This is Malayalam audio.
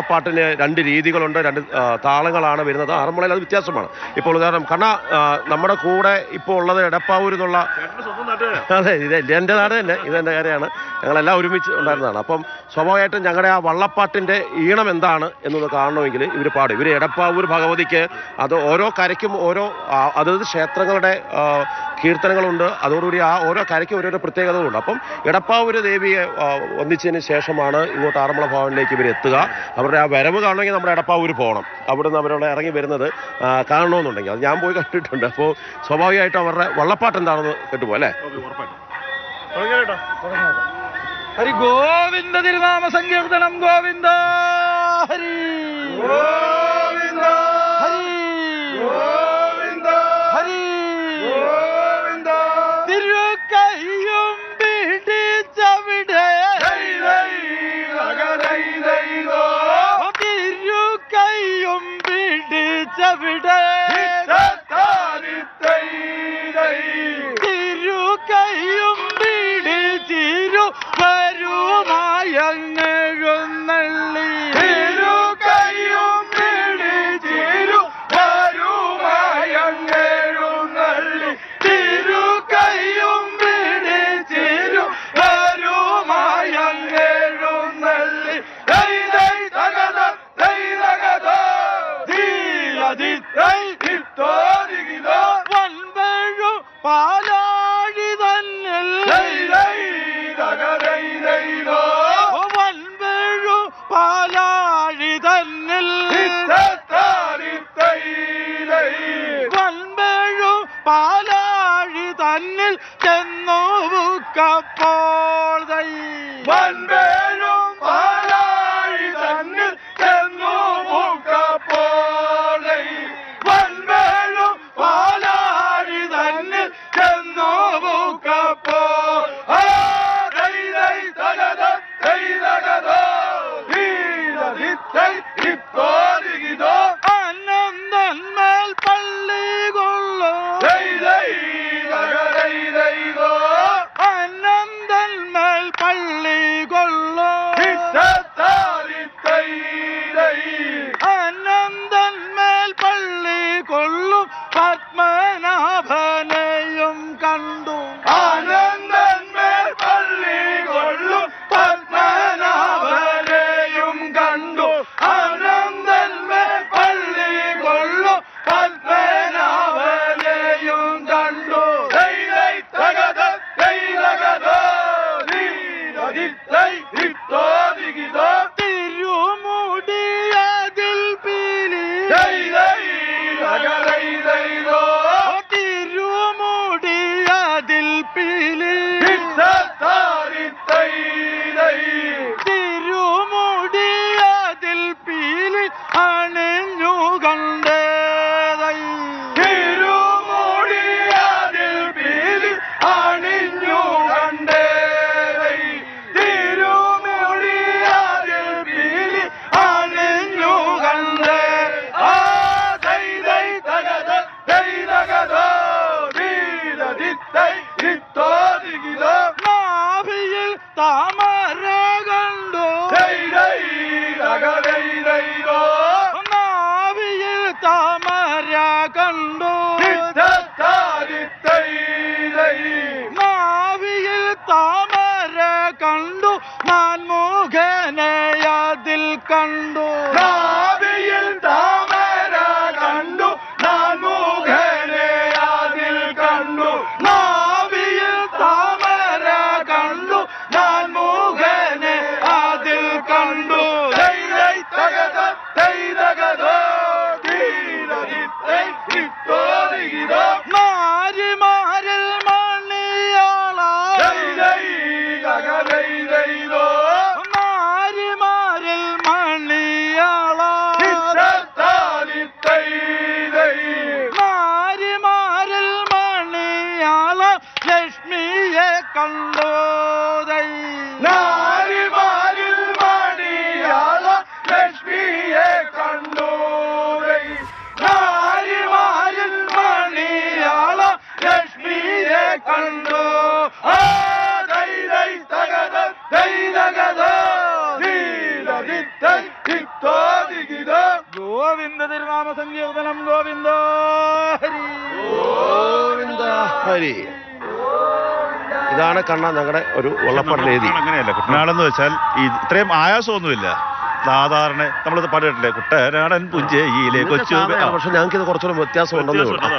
വള്ളപ്പാട്ടിന് രണ്ട് രീതികളുണ്ട് രണ്ട് താളങ്ങളാണ് വരുന്നത്. ആറന്മുളയിൽ അത് വ്യത്യാസമാണ്. ഇപ്പോൾ ഉദാഹരണം കണ്ണ നമ്മുടെ കൂടെ ഇപ്പോൾ ഉള്ളത് എടപ്പാവൂർ എന്നുള്ള അതെ ഇത് എന്റെ നാട് തന്നെ ഇതെന്റെ കാര്യമാണ്. ഞങ്ങളെല്ലാം ഒരുമിച്ച് ഉണ്ടായിരുന്നതാണ്. അപ്പം സ്വാഭാവികമായിട്ടും ഞങ്ങളുടെ ആ വള്ളപ്പാട്ടിന്റെ ഈണം എന്താണ് എന്നത് കാണണമെങ്കിൽ ഇവർ പാടും. ഇവർ എടപ്പാവൂർ ഭഗവതിക്ക് അത് ഓരോ കരയ്ക്കും ഓരോ അതായത് അതത് ക്ഷേത്രങ്ങളുടെ കീർത്തനങ്ങളുണ്ട്. അതോടുകൂടി ആ ഓരോ കരയ്ക്കും ഓരോരോ പ്രത്യേകതകളുണ്ട്. അപ്പം എടപ്പാവൂര് ദേവിയെ ഒന്നിച്ചതിന് ശേഷമാണ് ഇങ്ങോട്ട് ആറന്മുള ഭവനിലേക്ക് ഇവർ എത്തുക. അവരുടെ ആ വരവ് കാണണമെങ്കിൽ നമ്മുടെ എടപ്പാവൂര് പോകണം. അവിടുന്ന് അവരോട് ഇറങ്ങി വരുന്നത് കാണണമെന്നുണ്ടെങ്കിൽ. അത് ഞാൻ പോയി കണ്ടിട്ടുണ്ട്. അപ്പോൾ സ്വാഭാവികമായിട്ടും അവരുടെ വള്ളപ്പാട്ട് എന്താണെന്ന് കേട്ടുപോ അല്ലേ? ഹരി ഗോവിന്ദ തിരുനാമ സങ്കീർത്തനം ഗോവിന്ദ ഹരി. ഗോവിന്ദ ഹരി. പാലാഴി തന്നിൽ ചെന്നു ബുക്കപ്പോൾ ദൈ தாமரை ഗോവിന്ദ. തിരുനാമ സങ്കീർത്തനം ഗോവിന്ദ ഹരി. ഗോവിന്ദ ഹരി. ഇതാണ് കണ്ണ ഞങ്ങളുടെ ഒരു വള്ളപ്പാട് രീതി അങ്ങനെയല്ല. കുട്ടനാടെന്ന് വെച്ചാൽ ഈ ഇത്രയും ആയാസമൊന്നുമില്ല. സാധാരണ നമ്മൾ പാടിട്ടില്ലേ കുട്ടനാടൻ പുഞ്ചയിലെ കൊച്ചു പക്ഷെ ഞങ്ങൾക്ക് ഇത് കുറച്ചുകൂടെ വ്യത്യാസം ഉണ്ടെന്ന്.